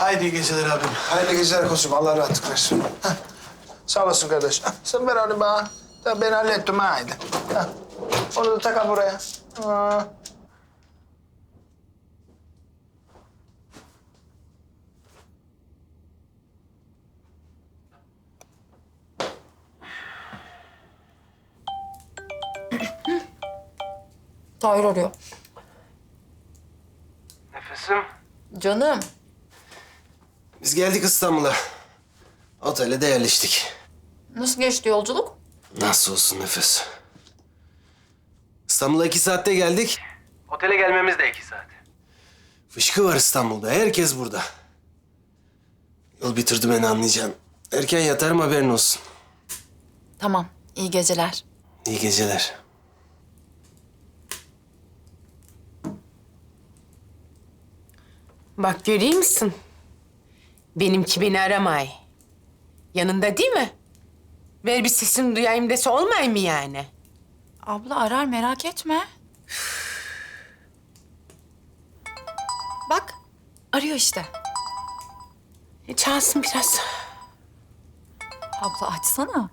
Haydi iyi geceler abim. Hayırlı geceler koçum. Allah rahatlık versin. Heh. Sağ olasın kardeş. Heh, Sen ver onu bana. Tamam, ben hallettim ha, haydi. Heh. Onu da takal buraya. Ha. Tahir arıyor. Nefesim. Canım. Biz geldik İstanbul'a. Otele de yerleştik. Nasıl geçti yolculuk? Nasıl olsun nefes? İstanbul'a iki saatte geldik. Otele gelmemiz de iki saat. Fışkı var İstanbul'da. Herkes burada. Yol bitirdi beni anlayacaksın. Erken yatarım haberin olsun. Tamam. İyi geceler. İyi geceler. Bak görüyor musun? Benimki beni aramay. Yanında değil mi? Ver bir sesini duyayım dese olmay mı yani? Abla arar merak etme. Bak. Arıyor işte. E, çalsın biraz. Abla açsana.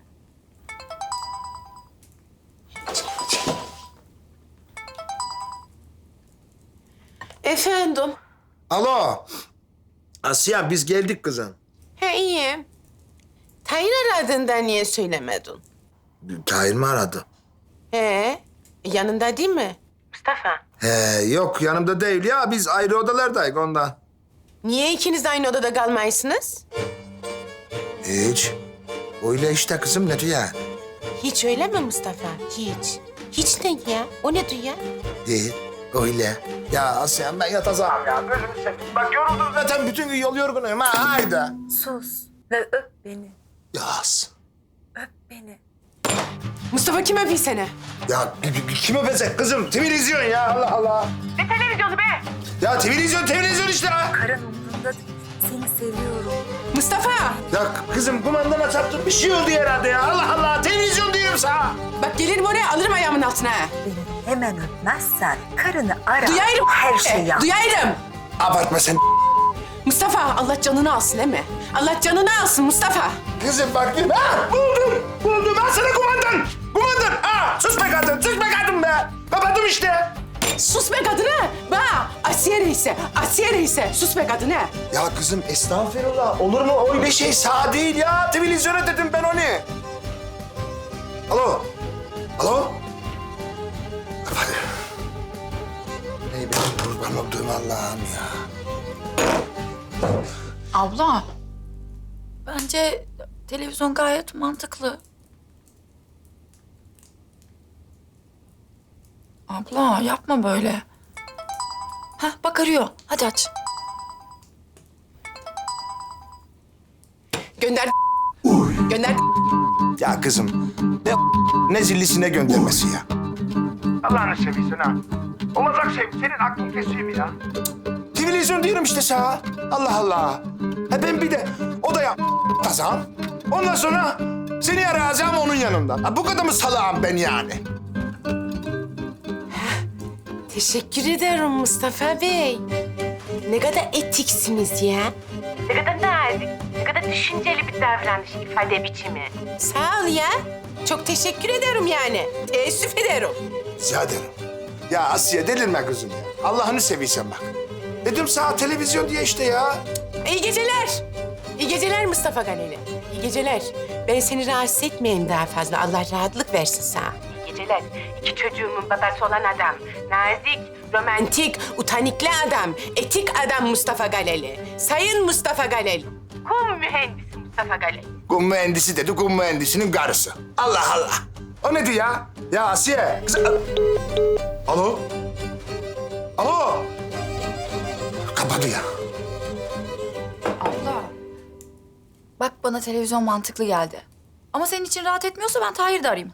Efendim? Alo. Asya biz geldik kızım. He iyi. Tayin aradığında niye söylemedin? Tahir mi aradı? He, e, yanında değil mi? Mustafa. He yok yanımda değil ya. Biz ayrı odalardayız ondan. Niye ikiniz de aynı odada kalmaysınız? Hiç. Öyle işte kızım ne diyor? Hiç öyle mi Mustafa? Hiç. Hiç ne ya? O ne diyor? Değil. Öyle. Ya Asya ben yatacağım ya. Gözümü seveyim. Bak yoruldum zaten bütün gün yol yorgunuyum ha. Haydi. Sus ve öp beni. Yas. Öp beni. Mustafa kim öpeyim seni? Ya kim öpecek kızım? Televizyon ya Allah Allah. Ne televizyonu be? Ya televizyon televizyon işte ha. Karın umurumda değil. Seni seviyorum. Mustafa! Ya kızım kumandana çarptın bir şey oldu herhalde ya. Allah Allah televizyon diyorum sana. Bak gelirim oraya alırım ayağımın altına. ha. Beni hemen öpmezsen karını ara. Duyarım. Her şeyi yap. Duyarım. Abartma sen. Mustafa Allah canını alsın değil mi? Allah canını alsın Mustafa. Kızım bak. Ha, buldum. Buldum. Ben sana kumandan. Kumandan. Ha, sus be kadın. Sus be kadın be. Kapattım işte. Sus be kadına. Ba Asiye Reis'e, Asiye Reis'e. Sus be kadına. Ya kızım estağfurullah. Olur mu öyle şey sağ değil ya. Televizyona dedim ben onu. Alo. Alo. Kapat. Ey benim kurban olduğum Allah'ım ya. Abla. Bence televizyon gayet mantıklı. Abla yapma böyle. Hah bak arıyor. Hadi aç. Gönder. Gönder. Ya kızım ne ne zillisine göndermesi ya. Allah'ını seversen ha. Olacak şey senin aklın kesiyor mu ya? Televizyon diyorum işte sana. Allah Allah. Ha ben bir de odaya kazan. Ondan sonra seni arayacağım onun yanında. Ha, bu kadar mı salağım ben yani? Teşekkür ederim Mustafa Bey. Ne kadar etiksiniz ya. Ne kadar nazik, ne kadar düşünceli bir davranış ifade biçimi. Sağ ol ya. Çok teşekkür ederim yani. Teessüf ederim. Rica ederim. Ya Asiye delirme kızım ya. Allah'ını seveysen bak. Dedim sana televizyon diye işte ya. İyi geceler. İyi geceler Mustafa Galeli. İyi geceler. Ben seni rahatsız etmeyeyim daha fazla. Allah rahatlık versin sana. İyi geceler. İki çocuğumun babası olan adam. Nazik, romantik, utanikli adam. Etik adam Mustafa Galeli. Sayın Mustafa Galeli. Kum mühendisi Mustafa Galeli. Kum mühendisi dedi, kum mühendisinin karısı. Allah Allah. O ne diyor ya? Ya Asiye. Kız... Alo? Alo? Kapadı ya. Abla. Bak bana televizyon mantıklı geldi. Ama senin için rahat etmiyorsa ben Tahir'i de arayayım.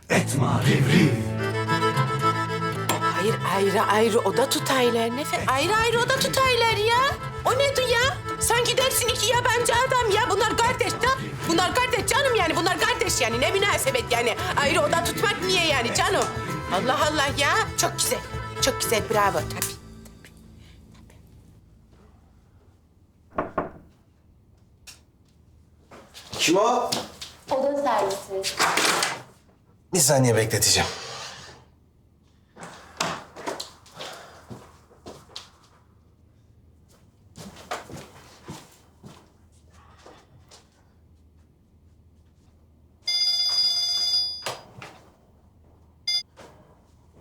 Hayır ayrı ayrı oda tutaylar Nefer. Ayrı ayrı oda tutaylar ya. O ne ya? Sanki dersin iki yabancı adam ya. Bunlar kardeş can. Bunlar kardeş canım yani. Bunlar kardeş yani. Ne münasebet yani. Ayrı oda tutmak niye yani canım? Allah Allah ya. Çok güzel. Çok güzel bravo tabii. Kim o? Oda servisi. Bir saniye bekleteceğim.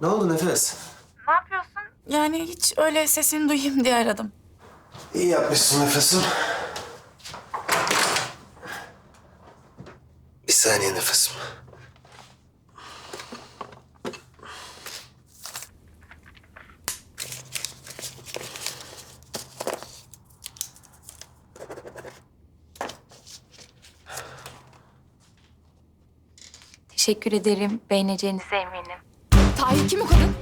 Ne oldu Nefes? Yani hiç öyle sesini duyayım diye aradım. İyi yapmışsın Nefes'im. Bir saniye Nefes'im. Teşekkür ederim. Beğeneceğinize eminim. Tahir kim o kadın?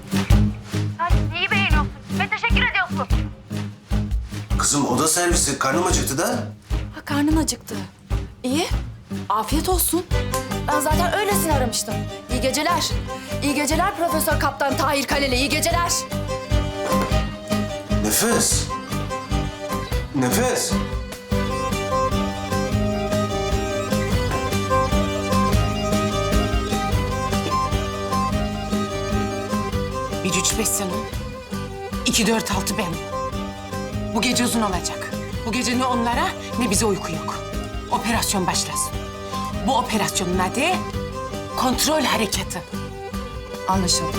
Sen neyi beğeniyorsun? Ve teşekkür ediyorsun. Kızım oda servisi karnım acıktı da. Ha karnın acıktı. İyi. Afiyet olsun. Ben zaten öylesini aramıştım. İyi geceler. İyi geceler Profesör Kaptan Tahir Kaleli. İyi geceler. Nefes. Nefes. Bir üç beş sen ol. İki dört altı ben. Bu gece uzun olacak. Bu gece ne onlara ne bize uyku yok. Operasyon başlasın. Bu operasyonun adı kontrol hareketi. Anlaşıldı.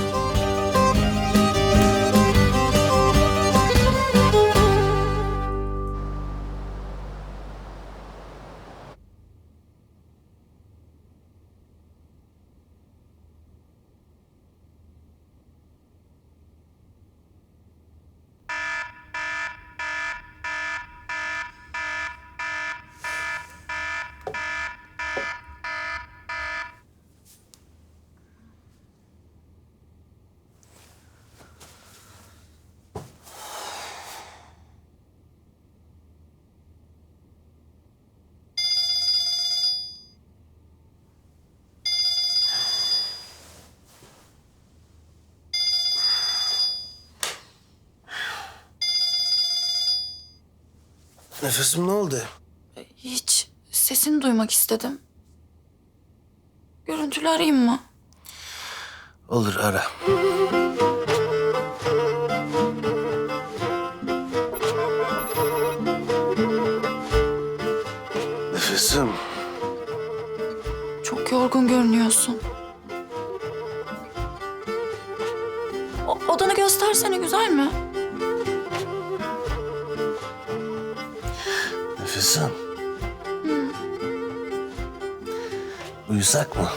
Nefesim ne oldu? Hiç sesini duymak istedim. Görüntülü arayayım mı? Olur ara. Nefesim. Çok yorgun görünüyorsun. O- odanı göstersene güzel mi? Nefesim. Uyusak mı?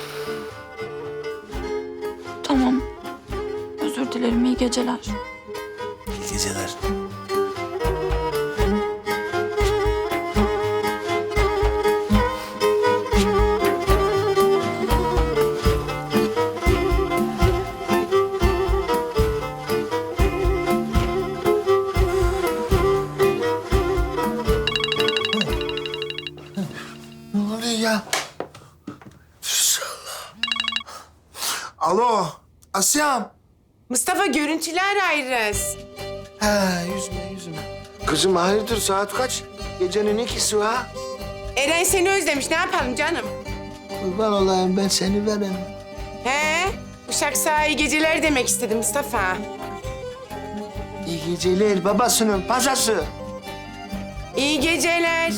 Tamam. Özür dilerim iyi geceler. İyi geceler. Alo, Asya'm. Mustafa görüntüler ayrız. Ha, yüzme, yüzme. Kızım hayırdır saat kaç? Gecenin ikisi ha? Eren seni özlemiş ne yapalım canım? Kurban olayım ben seni verem. He? Uşak sağa iyi geceler demek istedi Mustafa. İyi geceler babasının pazası. İyi geceler.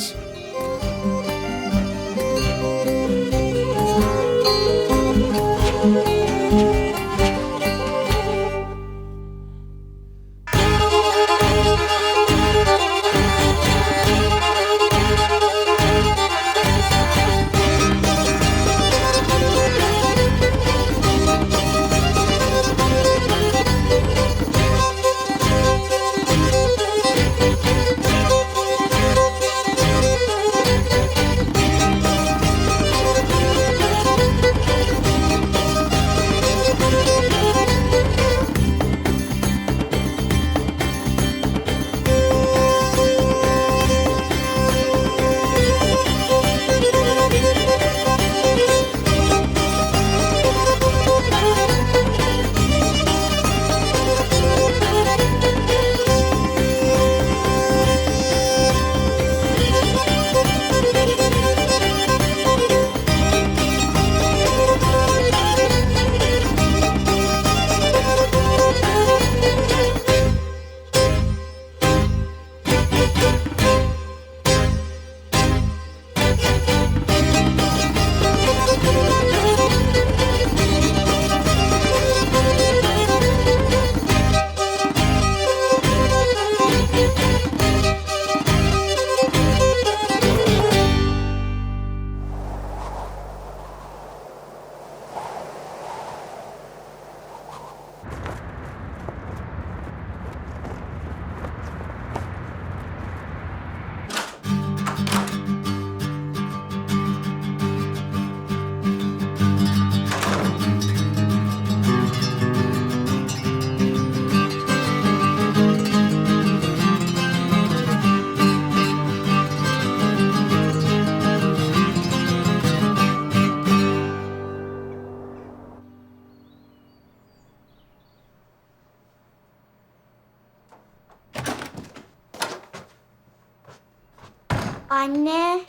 Anne.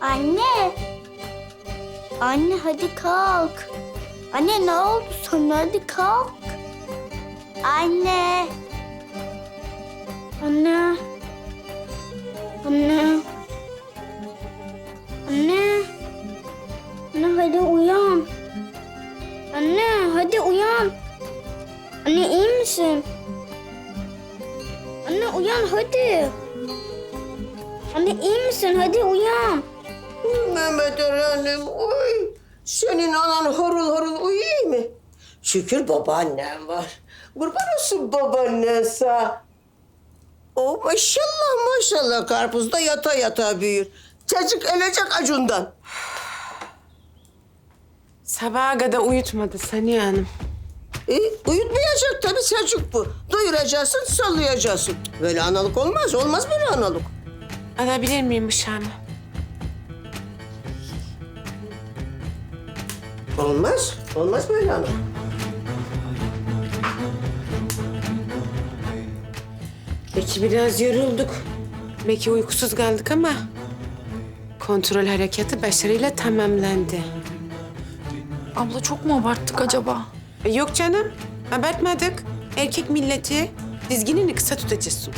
Anne. Anne hadi kalk. Anne ne oldu sana? Hadi kalk. Anne. Şükür babaannen var. Kurban olsun babaannen sağ. O maşallah maşallah karpuzda yata yata büyür. Çocuk ölecek acundan. Sabaha kadar uyutmadı Saniye Hanım. E, uyutmayacak tabii çocuk bu. Doyuracaksın, sallayacaksın. Böyle analık olmaz, olmaz böyle analık. Alabilir miyim bıçağımı? Olmaz, olmaz böyle analık. Belki biraz yorulduk. Belki uykusuz kaldık ama... ...kontrol harekatı başarıyla tamamlandı. Abla çok mu abarttık acaba? E, yok canım, abartmadık. Erkek milleti dizginini kısa tutacaksın.